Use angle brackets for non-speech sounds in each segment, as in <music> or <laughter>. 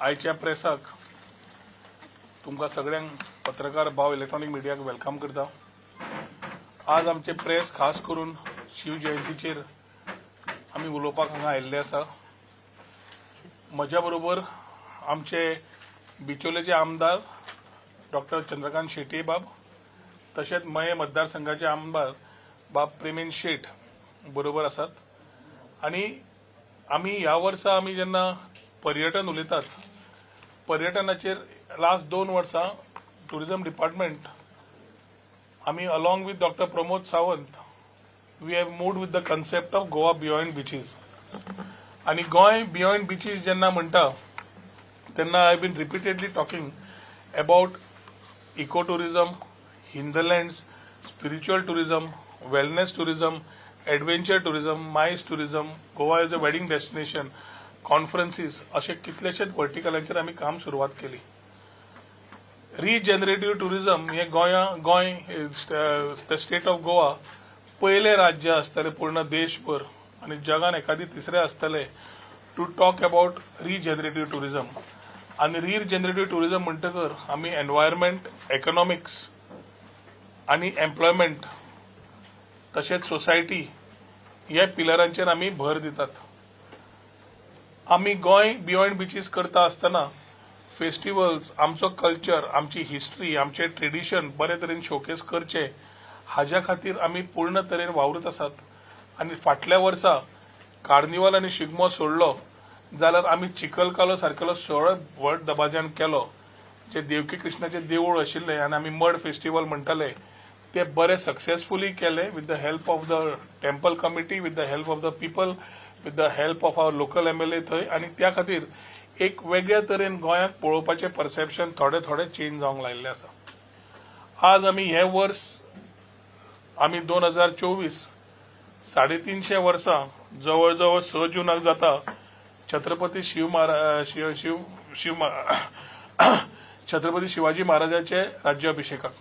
आयच्या प्रेसाक तुमकां सगळ्यांक पत्रकार भाव इलेक्ट्रॉनिक मिडियाक वेलकम करता. आज आमचे प्रेस खास करून शिव जयंतीचेर आमी उलोवपाक हांगा आयिल्ले आसा. म्हज्या बरोबर आमचे बिचोलेचे आमदार डॉक्टर चंद्रकांत शेटये बाब तशेंच मये मतदारसंघाचे आमदार बाब प्रेमेन शेट बरोबर आसात. आनी आमी ह्या वर्सा आमी जेन्ना पर्यटन उलयतात पर्यटनाचेर लास्ट दोन वर्सां टुरिझम डिपार्टमेंट आमी along with doctor Pramod Sawant we have moved with the concept of Goa beyond beaches आनी गोंय बियॉन्ड बिचीस जेन्ना म्हणटा तेन्ना I been repeatedly talking about eco tourism hinterlands spiritual tourism wellness tourism adventure tourism MICE tourism Goa is a wedding destination conferences असे कितलेशेच वर्टिकलांचेर आमी काम सुरवात केली. रिजेनरेटिव्ह टुरिझम हे गोंया Goa the state of Goa पयलें राज्य आसतले पूर्ण देशभर आनी जगान एखादी तिसरे आसतले to talk about regenerative tourism आनी रिजेनरेटिव्ह टुरिझम म्हणटकर आमी एनवायरमेंट इकॉनॉमिक्स आनी एम्प्लॉयमेंट तशेंच सोसायटी ह्या पिलरांचेर आमी भर दितात. आमी गोंय बियॉन्ड बिचीस करता आसतना फेस्टिवल्स आमचो कल्चर आमची हिस्ट्री आमचे ट्रेडिशन बरे तरेन शोकेस करचे. हाज्या खातीर आमी पूर्ण तरेन वावरत आसात आनी फाटल्या वर्सा कार्निवल आनी शिगमो सोडलो जाल्यार आमी चिकलकालो सारकेलो सगळो व्हड दबाज्यान केलो जे देवकी कृष्णाचे देवूळ आशिल्ले आनी आमी मड फेस्टिवल म्हणटाले ते बरे सक्सेसफुली केले with the help of the temple committee with the help of the people with the help of our local MLA थंय आनी त्या खातीर एक वेगळ्या तरेन गोंयाक पळोवपाचें परसेप्शन थोडे थोडे चेंज जावंक लायिल्ले आसा. आज आमी हे वर्स आमी दोन हजार चोवीस साडेतीनशे वर्सां जवळ जवळ स जुनाक जाता छत्रपती शिव महाराज शिव शिव शिव <coughs> छत्रपती शिवाजी महाराजाचे राज्याभिषेकाक.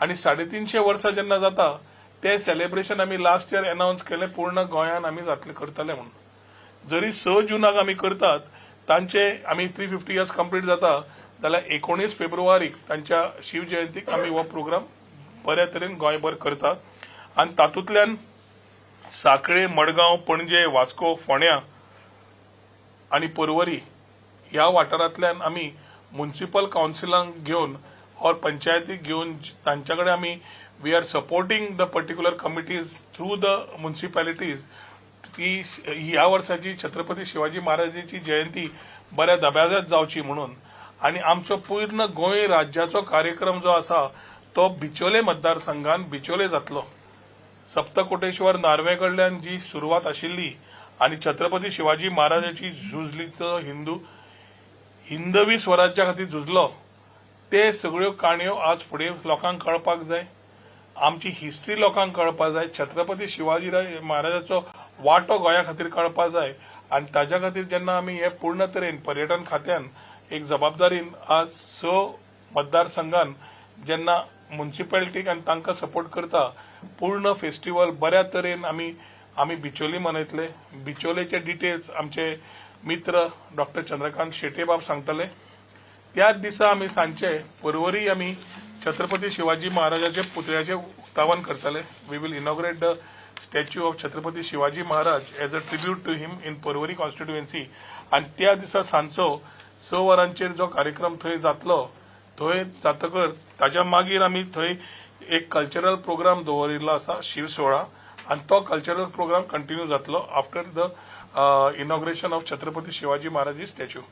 आणि साडेतीनशे वर्सां जेन्ना जाता ते सेलिब्रेशन आमी लास्ट इयर अनाऊन्स केले पूर्ण गोंयांत आमी जातले करतले म्हणून. जरी स जुनाक आमी करतात तांचे आमी थ्री फिफ्टी इयर्स कंप्लीट जाता जाल्यार एकोणीस फेब्रुवारीक तांच्या शिव जयंतीक आमी हो प्रोग्राम बऱ्या तरेन गोंयभर करतात. आनी तातूंतल्यान साखळे मडगांव पणजे वास्को फोण्या आणि पर्वरी ह्या वाठारांतल्यान आमी म्युन्सिपल कावन्सिलांक घेवन और पंचायतीक घेवन तांच्या कडेन आमी we are supporting the particular committees through the municipalities ती ह्या वर्साची छत्रपती शिवाजी महाराजांची जयंती बऱ्या दबाज्यात जावची म्हणून. आणि आमचो पूर्ण गोंय राज्याचो कार्यक्रम जो आसा तो बिचोले मतदारसंघान बिचोले जातलो. सप्तकोटेश्वर नार्वे कडल्यान जी सुरवात आशिल्ली आणि छत्रपती शिवाजी महाराजांची झुजली तो हिंदू हिंदवी स्वराज्या खातीर झुजलो ते सगळ्यो काणयो आज फुडें लोकांक कळपाक जाय. आमची हिस्ट्री लोकांक कळपाक जाय छत्रपती शिवाजीराव महाराजाचो वांटो गोंया खातीर कळपाक जाय. आनी ताज्या खातीर जेन्ना आमी हे पूर्ण तरेन पर्यटन खात्यान एक जबाबदारीन आज स मतदारसंघान जेन्ना म्युन्सिपॅलिटीक आनी तांकां सपोर्ट करता पूर्ण फेस्टिवल बऱ्या तरेन आमी आमी बिचोली मनयतले. बिचोलेचे डिटेल्स आमचे मित्र डॉक्टर चंद्रकांत शेटे बाब सांगतले. त्याच दिसा आमी सांजचे पर्वरी आमी छत्रपती शिवाजी महाराजाचे पुतळ्याचे उक्तावण करतले. We will inaugurate the statue of Chhatrapati Shivaji Maharaj as a tribute to him in Porvorim constituency आणि त्या दिसा सांजचो स वरांचेर जो कार्यक्रम थंय जातलो थंय जातकर ताच्या मागीर आमी थंय एक कल्चरल प्रोग्राम दवरिल्लो आसा शिव सोहळा आणि तो कल्चरल प्रोग्राम कंटिन्यू जातलो after the inauguration of Chhatrapati Shivaji Maharaj statue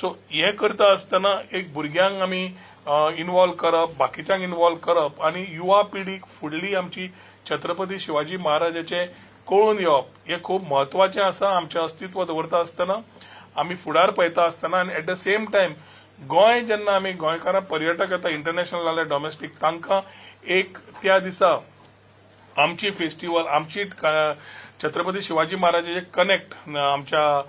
so हे करता आसतना एक भुरग्यांक आमी इन्वॉल्व करप बाकीच्यांक इन्वॉल्व करप आनी युवा पिढीक फुडली आमची छत्रपती शिवाजी महाराजाचे कळून येवप हे खूब म्हत्वाचें आसा आमचें अस्तित्व दवरता आसतना. आमी फुडार पळयता आसतना आनी at the same time Goa जेन्ना आमी गोंयकारां पर्यटक येता इंटरनॅशनल जाल्यार डॉमेस्टीक तांकां एक त्या दिसा आमची फेस्टिवल आमची छत्रपती शिवाजी महाराजाचे कनेक्ट आमच्या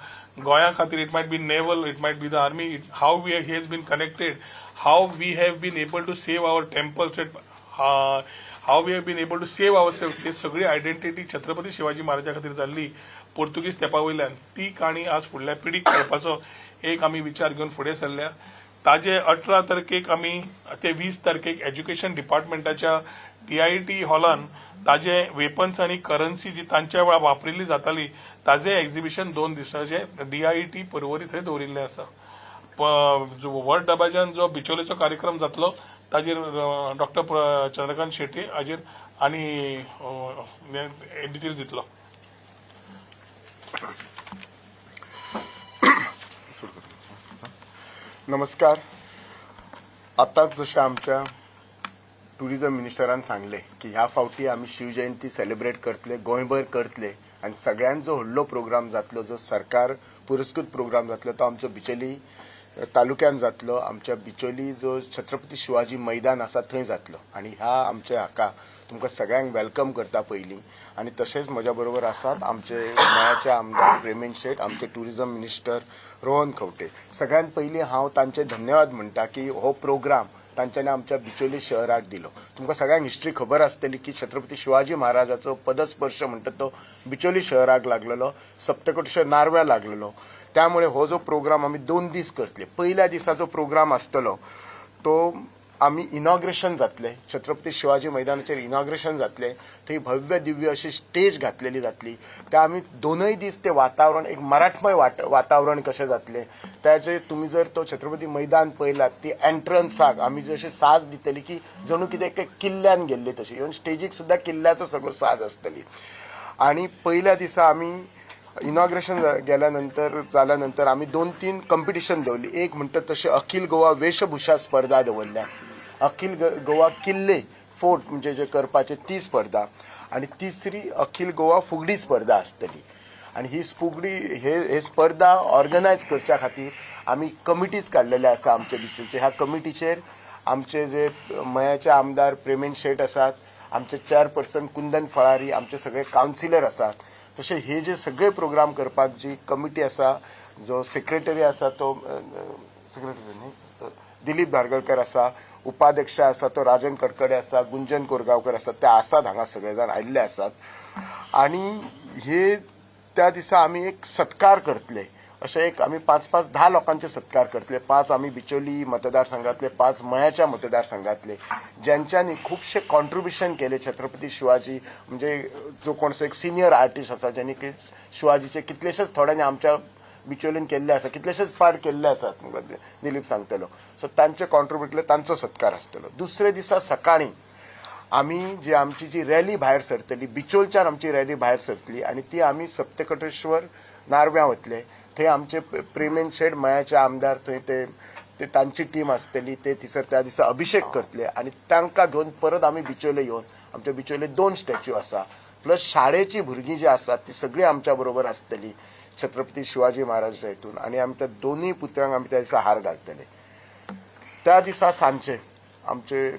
गोंया खातीर it might be naval it might be the army how we has been connected how we able been able to temples at uh, how we have been able to save our self ही सगळी identity Chhatrapati Shivaji महाराजा खातीर जाल्ली पोर्तुगीज तेंपा वयल्यान. ती काणी आज फुडल्या पिढीक कळपाचो एक आमी विचार घेवन फुडें सरल्या. ताजे अठरा तारखेक आमी ते वीस तारखेक एज्युकेशन डिपार्टमेंटाच्या डीआयटी हॉलान ताजे वेपन्स आनी करन्सी जी तांच्या वेळार वापरिल्ली जाताली ताजे एक्झिबिशन दोन दिसाचे डीआयटी पर्वरी थंय दवरिल्ले आसा. प- जो डबाच्यान जो बिचोलेचो कार्यक्रम जातलो ताजेर डॉक्टर चंद्रकांत शेट्टी हाजेर आनी डिटेल दितलो नमस्कार. आताच जशें आमच्या टुरिझम मिनिस्टरान सांगले की ह्या फावटी आमी शिवजयंती सेलिब्रेट करतले गोंयभर करतले आनी सगळ्यांचो व्हडलो प्रोग्राम जातलो जो सरकार पुरस्कृत प्रोग्राम जातलो तो आमचो बिचोली तालुक्यान जातलो आमच्या बिचोली जो छत्रपती शिवाजी मैदान आसा थंय जातलो. आनी ह्या आमच्या हाका तुमकां सगळ्यांक वेलकम करता पयलीं आनी तशेंच म्हज्या बरोबर आसात आमचे गोंयाचे आमदार प्रेमेन शेठ आमचे ट्युरिजम मिनिस्टर रोहन खंवटे. सगळ्यांत पयलीं हांव तांचे धन्यवाद म्हणटा की हो प्रोग्राम तांच्यांनी आमच्या बिचोली शहराक दिलो. तुमकां सगळ्यांक हिस्ट्री खबर आसतली की छत्रपती शिवाजी महाराजाचो पदस्पर्श म्हणटा तो बिचोली शहराक लागलेलो सप्तकोटेश्वर नारव्या लागलेलो. त्यामुळे हो जो प्रोग्राम आमी दोन दीस करतले पयल्या दिसाचो प्रोग्राम आसतलो तो आमी इनॉग्रेशन जातले. छत्रपती शिवाजी मैदानाचेर इनॉग्रेशन जातले. थंय भव्य दिव्य अशी स्टेज घातलेली जातली. ते आमी दोनूय दीस ते वातावरण एक मराठमय वाट- वातावरण कशें जातले. त्याचे तुम्ही जर तो छत्रपती मैदान पळयलात ती एंट्रन्साक आमी जशी साज दितली की जणू कितें किल्ल्यान गेल्ली तशी इवन स्टेजीक सुद्दां किल्ल्याचो सगळो साज आसतली आणि पहिल्या दिसा आम्ही इनॉग्रेशन गेल्यानंतर जाल्यानंतर आम्ही दोन तीन कॉम्पिटिशन दवरली एक म्हणटा तशें अखिल गोवा वेशभूषा स्पर्धा दवरल्या अखिल गोवा किल्ले फोर्ट म्हणजे जे करपाचे ती स्पर्धा. आणि तिसरी अखिल गोवा फुगडी स्पर्धा आसतली आणि ही फुगडी हे हे स्पर्धा ऑर्गनायज करच्या खातीर आमी कमिटीज काडलेले आसा आमचे बिचीचे. ह्या कमिटीचेर आमचे जे मयाचे आमदार प्रेमेन शेट आसात आमचे चेअरपर्सन कुंदन फळारी आमचे सगळे कावन्सिलर आसात तसे हे जे सगळे प्रोग्राम करपाक जी कमिटी आसा जो सेक्रेटरी आसा तो सेक्रेटरी न्ही दिलीप धारगळकर आसा उपाध्यक्ष आसा तो राजन करकडे आसा गुंजन कोरगांवकर आसा ते आसात हांगा सगळे जाण आयिल्ले आसात आणि हे त्या दिसा आमी एक सत्कार करतले. असे एक आमी पाच पाच दहा लोकांचे सत्कार करतले. पाच आमी बिचोली मतदारसंघातले पाच मयाच्या मतदारसंघातले ज्यांच्यानी खुबशे कॉन्ट्रिब्युशन केले. छत्रपती शिवाजी म्हणजे जो कोणसो एक सिनियर आर्टिस्ट आसा ज्यांनी की शिवाजीचे कितलेशेच थोड्यांनी आमच्या बिचोलीन केल्ले आसा कितलेशेच पार्ट केल्ले आसात दिलीप सांगतलो. सो तांचे कॉन्ट्रिब्युटले तांचो सत्कार आसतलो दुसरे दिसा सकाळी आमी जी आमची जी रॅली भायर सरतली बिचोलच्यान आमची रॅली भायर सरतली आणि ती आमी सप्तकटेश्वर नारव्या वतले हे आमचे प्रेमेन शेड मयाचे आमदार थंय ते ते तांची टीम आसतली ते थिसर त्या दिसा अभिषेक करतले. आणि तांकां घेवन परत आमी बिचोले येवन आमच्या बिचोले दोन स्टॅच्यू आसा प्लस शाळेची भुरगीं जी आसात ती सगळीं आमच्या बरोबर आसतली छत्रपती शिवाजी महाराज हितून आणि आमी त्या दोनूय पुत्रांक आमी त्या दिसा हार घालतले. त्या दिसा सांजचे आमचे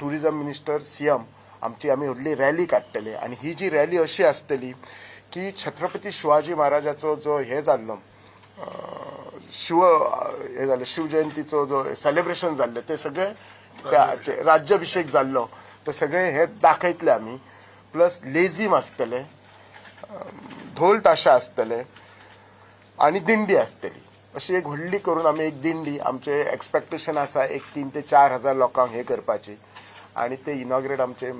टुरिझम मिनिस्टर सीएम आमची आमी व्हडली रॅली काडटले आणि ही जी रॅली अशी आसतली की छत्रपती शिवाजी महाराजाचो जो हे जाल्लो शिव हे झालं शिवजयंतीचं जो सेलिब्रेशन जाल्लें ते सगळे त्या- राज्याभिषेक जाल्लो ते सगळे हे दाखयतले आमी प्लस लेझीम आसतले ढोल ताशा आसतले आणि दिंडी आसतली अशी एक व्हडली करून आमी एक दिंडी आमचे एक्सपेक्टेशन आसा एक तीन ते चार हजार लोकांक हे करपाची. आणि ते इनॉग्रेट आमचे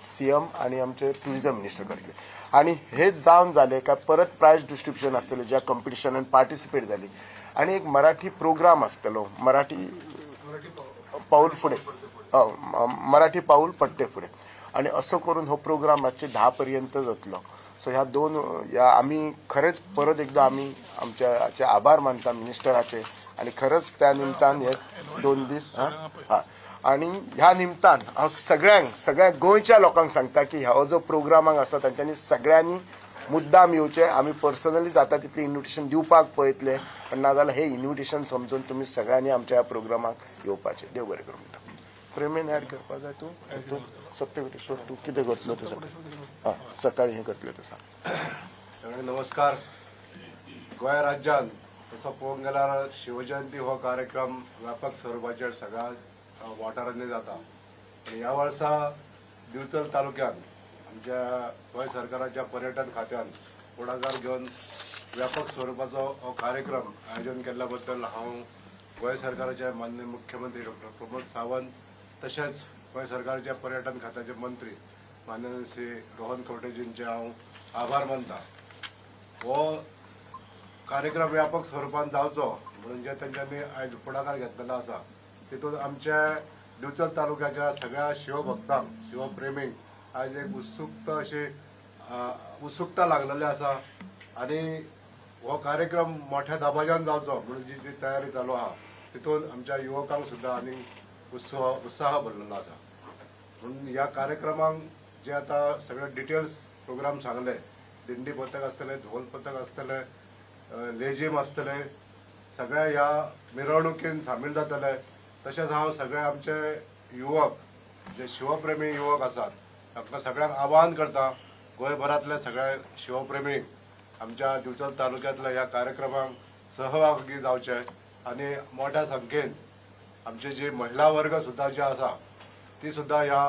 सीएम आणि आमचे टुरिझम मिनिस्टर करतले आणि हे जावन जाले काय परत प्रायज डिस्ट्रिब्युशन आसतलें ज्या कॉम्पिटिशनान पार्टिसिपेट जाली आणि एक मराठी प्रोग्राम आसतलो मराठी पाऊल फुडें हो, मराठी पाऊल पट्टे फुडें आणि असं करून हो प्रोग्राम रातचे धा पर्यंत जातलो. सो ह्या दोन ह्या आम्ही खरेंच परत एकदा आम्ही आमच्या हाचे आभार मानता मिनिस्टराचे. आणि खरंच त्या निमतान हे दोन दीस हा? हा. आणि ह्या निमतान हांव सगळ्यांक सगळ्या गोंयच्या लोकांक सांगता की हो जो प्रोग्रामांक आसा तांच्यांनी सगळ्यांनी मुद्दाम येवचे. आमी पर्सनली जाता तितलें इन्विटेशन दिवपाक पळयतले पण नाजाल्यार हे इन्व्हिटेशन समजून तुमी सगळ्यांनी आमच्या ह्या प्रोग्रामाक येवपाचे. देव बरें करूं म्हणटा. प्रेमेन ऍड करपाक जाय तूं? तूं सप्तकोटेश्वर तूं. कितें करतलो ते सकाळी हा सकाळी हे करतले ते सांग सगळ्यांक नमस्कार. गोंय राज्यात तसो पळोवंक गेल्यार शिवजयंती हो कार्यक्रम व्यापक स्वरुपाचेर सगळ्या वाठारांनी जाता. आनी ह्या वर्सा दिवचल तालुक्यात आमच्या गोंय सरकाराच्या पर्यटन खात्यान पुढाकार घेवन व्यापक स्वरुपाचो हो कार्यक्रम आयोजन केल्ल्या बद्दल हांव गोंय सरकाराचे माननीय मुख्यमंत्री डॉक्टर प्रमोद सावंत तशेंच गोंय सरकाराचे पर्यटन खात्याचे मंत्री माननीय श्री रोहन खंवटेजींचे हांव आभार मानता. हो कार्यक्रम व्यापक स्वरूपान जावचो म्हणून जे तेंच्यांनी आयज फुडाकार घेतलेलो आसा तितून आमच्या दिवचल तालुक्याच्या सगळ्या शिवभक्तांक शिवप्रेमींक आयज एक उत्सुकता अशी उत्सुकता लागलेली आसा. आनी हो कार्यक्रम मोठ्या दबाज्यान जावचो म्हणून जी जी तयारी चालू आहा तितून आमच्या युवकांक सुद्दां आनी उत्सव उत्साह भरलेलो आसा. म्हणून ह्या कार्यक्रमांक जे आता सगळे डिटेल्स प्रोग्राम सांगले दिंडी पथक आसतले धोल पथक आसतले लेझीम आसतले सगळ्या ह्या मिरवणुकीन सामील जातले तशेंच हांव सगळे आमचे युवक जे शिवप्रेमी युवक आसात तांकां सगळ्यांक आवाहन करता गोंयभरांतले सगळे शिवप्रेमीक आमच्या दिवचल तालुक्यांतल्या ह्या कार्यक्रमांक सहभागी जावचे आनी मोठ्या संख्येन आमचे जी महिला वर्ग सुद्दां जे आसा ती सुद्दां ह्या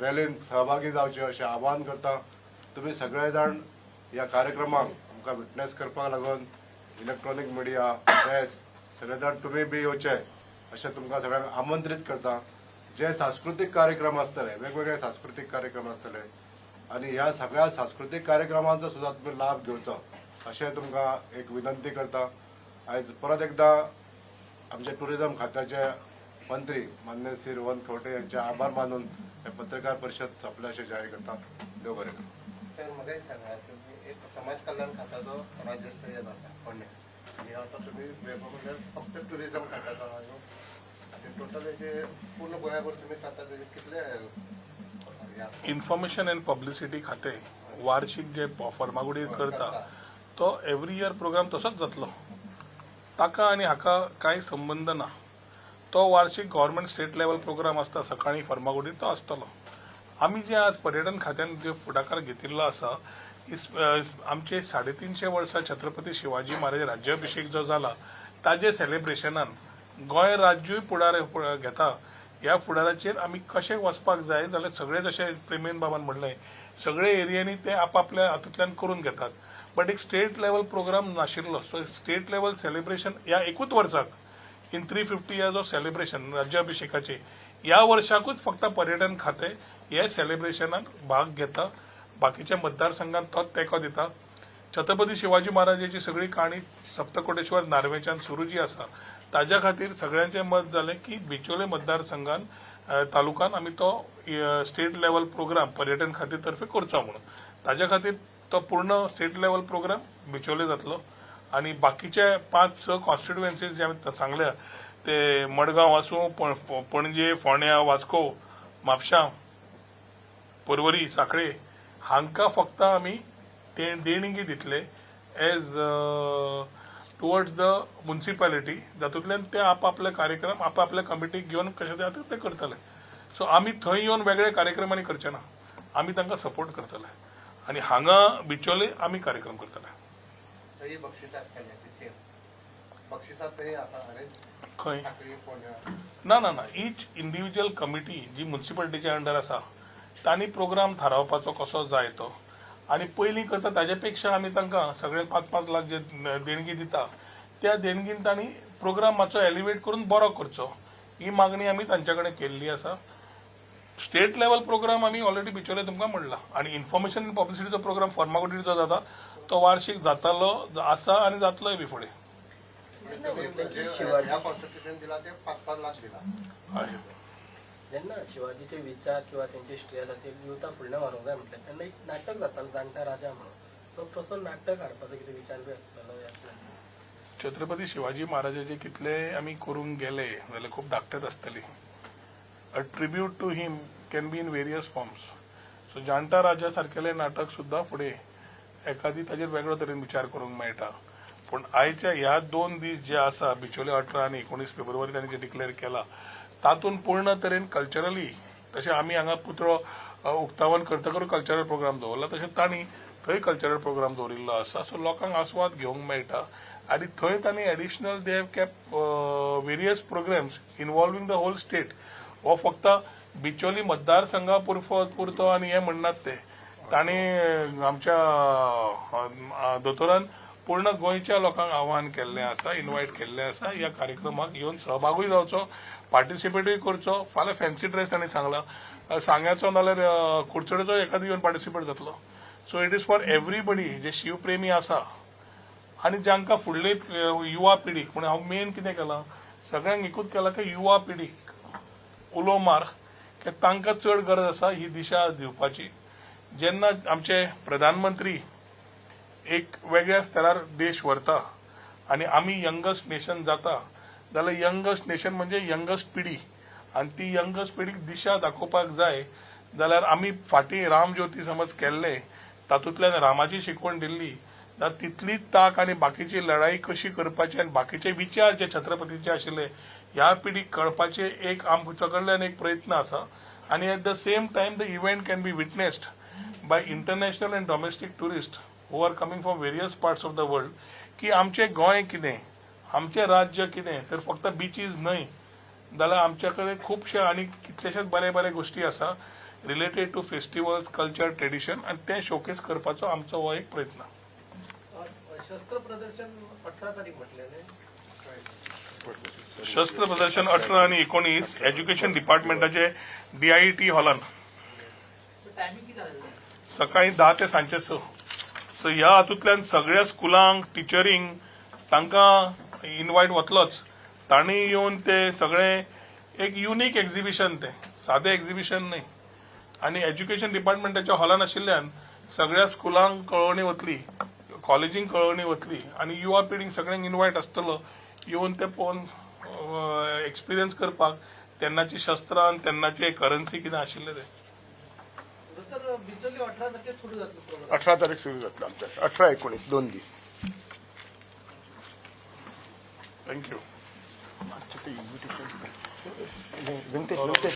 रॅलीन सहभागी जावचे अशें आवाहन करता. तुमी सगळे जाण ह्या कार्यक्रमाक आमकां विटनेस करपाक लागून इलेक्ट्रॉनिक मिडिया प्रेस सगळे जाण तुमी बी येवचे. अशें तुमकां सगळ्यांक आमंत्रीत करता. जे सांस्कृतीक कार्यक्रम आसतले वेगवेगळे सांस्कृतीक कार्यक्रम आसतले आनी ह्या सगळ्या सांस्कृतीक कार्यक्रमांचो सुद्दां तुमी लाभ घेवचो अशें तुमकां एक विनंती करता. आयज परत एकदां आमचे टुरिझम खात्याचे मंत्री मान्य श्री रोहन खंवटे यांचे आभार मानून हे पत्रकार परिषद सोंपले अशें जाहीर करता देव बरें करूं. सर म्हाका एक सांगा एक समाज कल्याण खात्याचो राज्यस्तरीय जाता आता तुम्ही वेगळो म्हणजे फक्त टुरिझम खात्याचो आहा. न्हू आणि टोटल हेचे पूर्ण गोंयाभर तुम्ही खाता तेजे कितले आसा? इन्फॉर्मेशन अँड पब्लिसिटी खाते वार्षिक जे फर्मागुडी करता तो एव्हरी इयर प्रोग्राम तसोच जातलो. ताका आनी हाका कांय संबंद ना. तो वार्षिक गव्हर्नमेंट स्टेट लेवल प्रोग्राम आसता सकाळी फर्मागुडी तो आसतलो आमी जे आज पर्यटन खात्यान जे फुडाकार घेतिल्लो आसा इस- आमचे साडेतीनशे वर्सां छत्रपती शिवाजी महाराज राज्याभिषेक जो जाला ताजे सेलिब्रेशनान गोंय राज्यूय फुडार घेता ह्या फुडाराचेर आमी कशें वचपाक जाय जाल्यार सगळे जशें प्रेमेन बाबान म्हणलें सगळे एरियांनी ते आपापल्या हातूंतल्यान करून घेतात. बट एक स्टेट लेवल प्रोग्राम नाशिल्लो सो स्टेट लेवल सेलिब्रेशन ह्या एकूच वर्साक in three fifty years of celebration राज्याभिषेकाचे ह्या वर्षाकूच फक्त पर्यटन खाते हे सेलिब्रेशनात भाग घेता. बाकीच्या मतदारसंघात तोच तेंको दिता छत्रपती शिवाजी महाराजांची सगळी काणी सप्तकोटेश्वर नार्वेच्यान सुरू जी आसा ताज्या खातीर सगळ्यांचें मत जालें की बिचोले मतदारसंघान तालुकान आमी तो स्टेट लेवल प्रोग्राम पर्यटन खात्या तर्फे करचो म्हणून. ताज्या खातीर तो पूर्ण स्टेट लेवल प्रोग्राम बिचोले जातलो. आणि बाकीचे पाच स कॉन्स्टिट्युएन्सीज जे हांवें सांगल्या ते मडगांव आसूं पणजे फोंड्या वास्को म्हापशां परवरी सांखळे हांकां फक्त आमी ते देणगी दितले एज टुवर्ड्स द म्युन्सिपालिटी जातूंतल्यान ते आपापले कार्यक्रम आपापल्या कमिटीक घेवन कशे ते ते करतले. सो आमी थंय येवन वेगळे कार्यक्रमांनी करचे ना. आमी तांकां सपोर्ट करतले. आनी हांगा बिचोले आमी कार्यक्रम करतले. खंय? ना ना ना. इच इंडिव्हिज्युअल कमिटी जी म्युन्सिपालिटीच्या अंडर आसा तांणी प्रोग्राम थारावपाचो कसो जाय तो आनी पयलीं करता ताचे पेक्षा आमी तांकां सगळे पांच पांच लाख जे देणगी दिता त्या देणगीन तांणी प्रोग्राम मातसो एलिवेट करून बरो करचो. ही मागणी आमी तांच्या कडेन केल्ली आसा. स्टेट लेवल प्रोग्राम आमी ऑलरेडी बिचोले तुमकां म्हणला. आणि इन्फॉर्मेशन अँड पब्लिसिटीचो प्रोग्राम फॉर्मागुडीचो जाता तो वार्षिक जातालो आसा आनी जातलोय बी फुडें. ज्यांना जेन्ना शिवाजीचे विचार किंवा त्यांची हिस्ट्री आसा ती युवता जाय म्हटल्यार तेन्ना एक नाटक जातालो जाणटा राजा म्हणून. सो तसो नाटक हाडपाचो कितें विचार बी आसतलो हो, छत्रपती शिवाजी महाराजाचे कितले आमी करूंक गेले जाल्यार खूब धाकटत आसतली a tribute to him can be in various forms so जाणटा राजा सारखेले नाटक सुद्दां फुडें एखादी ताजेर वेगळो तरेन विचार करूंक मेळटा पूण आयच्या ह्या दोन दीस जे आसा बिचोले अठरा आनी एकोणीस फेब्रुवारी तांणी जे डिक्लेअर केला तातूंत पूर्ण तरेन कल्चरली तशें आमी हांगा पुतळो उक्तावण करतकच कल्चरल प्रोग्राम दवरला तशें तांणी थंय कल्चरल प्रोग्राम दवरिल्लो आसा. सो लोकांक आस्वाद घेवंक मेळटा. आनी थंय तांणी additional they have kept various programmes involving the whole state हो फक्त बिचोली मतदारसंघा पुरतो आनी हे म्हणनात ते. तांणी आमच्या दोतोरान पूर्ण गोंयच्या लोकांक आव्हान केल्लें आसा इनवायट केल्लें आसा ह्या कार्यक्रमाक येवन सहभागूय जावचो पार्टिसिपेटूय करचो. फाल्यां फॅन्सी ड्रेस तांणी सांगला. सांग्याचो नाल्यार कुडचडेचो एखादो येवन पार्टिसिपेट जातलो. So it is for everybody जे शिवप्रेमी आसा. आनी जांकां फुडली युवा पिढीक पूण हांव मेन कितें केलां सगळ्यांक एकूच केलां की युवा पिढीक उलो मार की तांकां चड गरज आसा ही दिशा दिवपाची. जेन्ना आमचे प्रधानमंत्री एक वेगळ्या स्तरार देश व्हरता आनी आमी यंगस्ट नेशन जाता. जाल्यार यंगस्ट नेशन म्हणजे यंगस्ट पिढी. आनी ती यंगस्ट पिढीक दिशा दाखोवपाक जाय जाल्यार आमी फाटीं राम ज्योती समज केल्ले तातूंतल्यान रामाची शिकवण दिल्ली. जाल्यार तितलीच ताक आनी बाकीची लढाई कशी करपाची आनी बाकीचे विचार जे छत्रपतीचे आशिल्ले ह्या पिढीक कळपाचे एक आमच्या कडल्यान एक प्रयत्न आसा. आनी at the same time the event can be witnessed by international and domestic tourist who are coming from various parts of the world की आमचें गोंय कितें आमचें राज्य कितें तर फक्त बिचीज न्हय जाल्यार आमच्या कडेन खुबशे आनी कितलेशेच बरे बरे गोश्टी आसा related to festivals culture tradition आनी ते शोकेस करपाचो आमचो हो एक प्रयत्न शस्त्र प्रदर्शन अठरा तारीख म्हटलेले शस्त्र प्रदर्शन अठरा आणि एकोणीस एज्युकेशन डिपार्टमेंटाचे डीआयटी हॉलान. सकाळी दहा ते सांजचे स सो ह्या हातूंतल्यान सगळ्या स्कुलांक टिचरींक तांकां इनवायट वतलोच. तांणी येवन ते सगळे एक युनीक एक्झिबिशन ते सादें एक्झिबिशन न्ही आनी एज्युकेशन डिपार्टमेंटाच्या हॉलान आशिल्ल्यान सगळ्या स्कुलांक कळवणी वतली कॉलेजींक कळोवणी वतली आनी युवा पिढींक सगळ्यांक इनवायट आसतलो येवन ते पळोवन एक्सपिरियन्स करपाक तेन्नाची शस्त्रां तेन्नाचे करन्सी कितें आशिल्ले ते. अठरा तारीख सुरू जातलं आमच्या अठरा एकोणीस दोन दीस थँक्यू